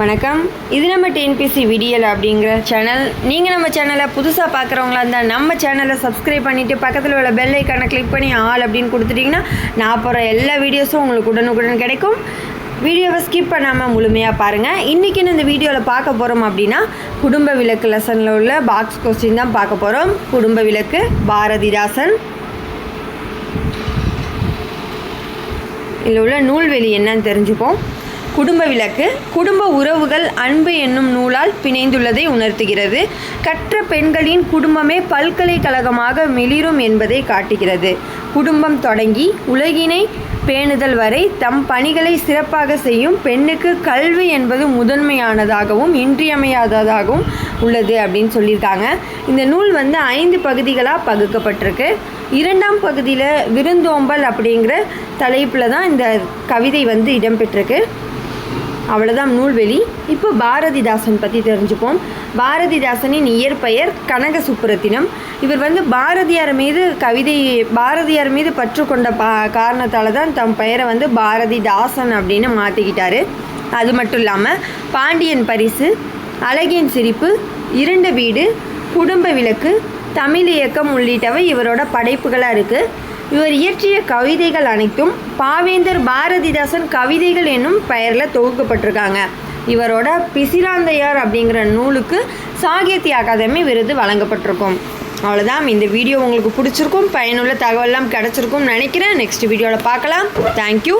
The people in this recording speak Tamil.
வணக்கம். இது நம்ம டிஎன்பிசி விடியல் அப்படிங்கிற சேனல் நீங்கள் நம்ம சேனலை புதுசாக பார்க்குறவங்களா இருந்தால் நம்ம சேனலை சப்ஸ்கிரைப் பண்ணிவிட்டு பக்கத்தில் உள்ள பெல் ஐக்கானை கிளிக் பண்ணி ஆல் அப்படின்னு கொடுத்துட்டிங்கன்னா நான் போகிற எல்லா வீடியோஸும் உங்களுக்கு உடனுக்குடன் கிடைக்கும். வீடியோவை ஸ்கிப் பண்ணாமல் முழுமையாக பாருங்கள் இன்றைக்கி இந்த வீடியோவில் பார்க்க போகிறோம் அப்படின்னா குடும்ப விளக்கு லெசனில் உள்ள பாக்ஸ் கொஸ்டின் தான் பார்க்க போகிறோம் குடும்ப விளக்கு பாரதிதாசன். இதில் உள்ள நூல்வெளி என்னன்னு தெரிஞ்சுப்போம். குடும்ப விளக்கு குடும்ப உறவுகள் அன்பு என்னும் நூலால் பிணைந்துள்ளதை உணர்த்துகிறது. கற்ற பெண்களின் குடும்பமே பல்கலைக்கழகமாக மிளிரும் என்பதை காட்டுகிறது. குடும்பம் தொடங்கி உலகினை பேணுதல் வரை தம் பணிகளை சிறப்பாக செய்யும் பெண்ணுக்கு கல்வி என்பது முதன்மையானதாகவும் இன்றியமையாததாகவும் உள்ளது அப்படின்னு சொல்லியிருக்காங்க. இந்த நூல் வந்து ஐந்து பகுதிகளாக பகுக்கப்பட்டிருக்கு. இரண்டாம் பகுதியில் விருந்தோம்பல் அப்படிங்கிற தலைப்பில் தான் இந்த கவிதை வந்து இடம்பெற்றிருக்கு. அவ்வளோதான் நூல்வெளி. இப்போ பாரதிதாசன் பற்றி தெரிஞ்சுப்போம். பாரதிதாசனின் இயற்பெயர் கனக சுப்புரத்தினம் இவர் வந்து பாரதியார் மீது கவிதை பாரதியார் மீது பற்று கொண்ட பா காரணத்தால் தான் தம் பெயரை வந்து பாரதிதாசன் அப்படின்னு மாற்றிக்கிட்டாரு அது மட்டும் இல்லாமல் பாண்டியன் பரிசு அழகின் சிரிப்பு இருண்ட வீடு குடும்ப விளக்கு தமிழ் இயக்கம் உள்ளிட்டவை இவரோட படைப்புகளாக இருக்குது இவர் இயற்றிய கவிதைகள் அனைத்தும் பாவேந்தர் பாரதிதாசன் கவிதைகள் என்னும் பெயரில் தொகுக்கப்பட்டிருக்காங்க. இவரோட பிசிராந்தையார் அப்படிங்கிற நூலுக்கு சாகித்ய அகாதமி விருது வழங்கப்பட்டிருக்கும். அவ்வளோதான் இந்த வீடியோ உங்களுக்கு பிடிச்சிருக்கும் பயனுள்ள தகவலாம் கிடச்சிருக்கும்னு நினைக்கிறேன். நெக்ஸ்ட் வீடியோவில் பார்க்கலாம். தேங்க்யூ